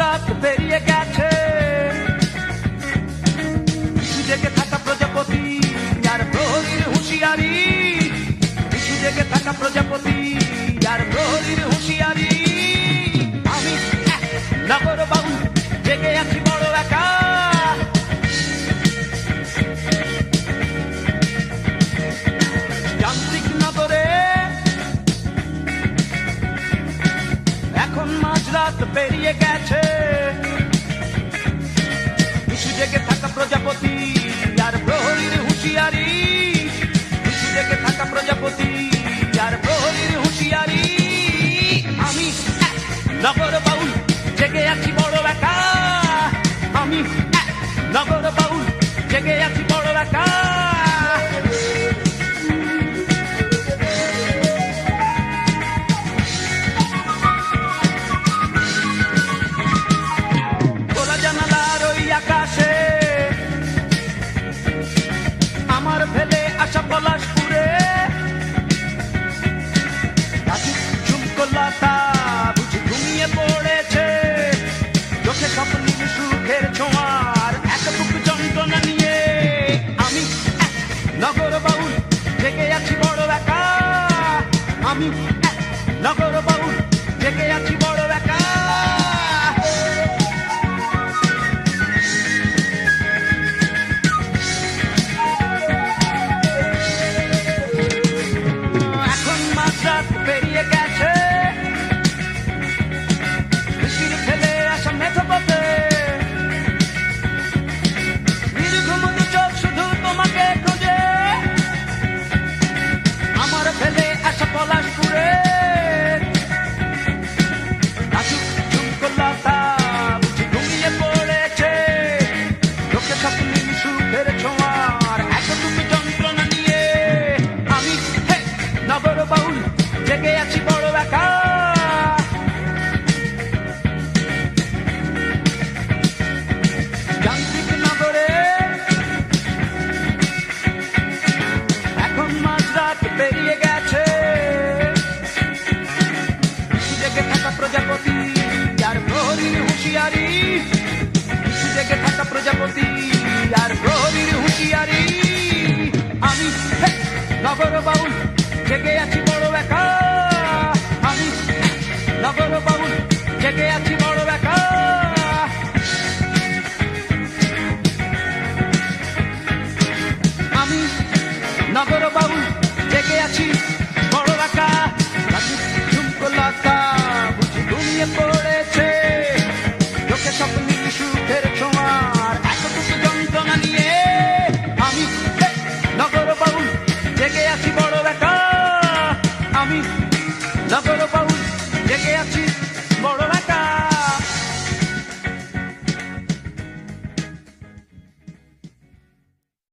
রাত পেরিয়ে গেছে। জেগে থাকা প্রজাপতি আর প্রহরীর হুঁশিয়ারি। কিছু থাকা প্রজাপতি আর প্রহরীর হুঁশিয়ারি। আমি নগর বাবু জেগে আছি বড় একা। যান্ত্রিক এখন পেরিয়ে গেছে। Cheguei a te cá. খোলা জানালার ওই আকাশে আমার ফেলে আশা বলা আমি নগরবাবু ডেকে আছি বড় একা। পেরিয়ে গেছে। জেগে থাকা প্রজাপতি, আর প্রহরীর হুঁশিয়ারি। জেগে থাকা প্রজাপতি, আর প্রহরীর হুঁশিয়ারি। আমি নগর বাউল জেগে আছি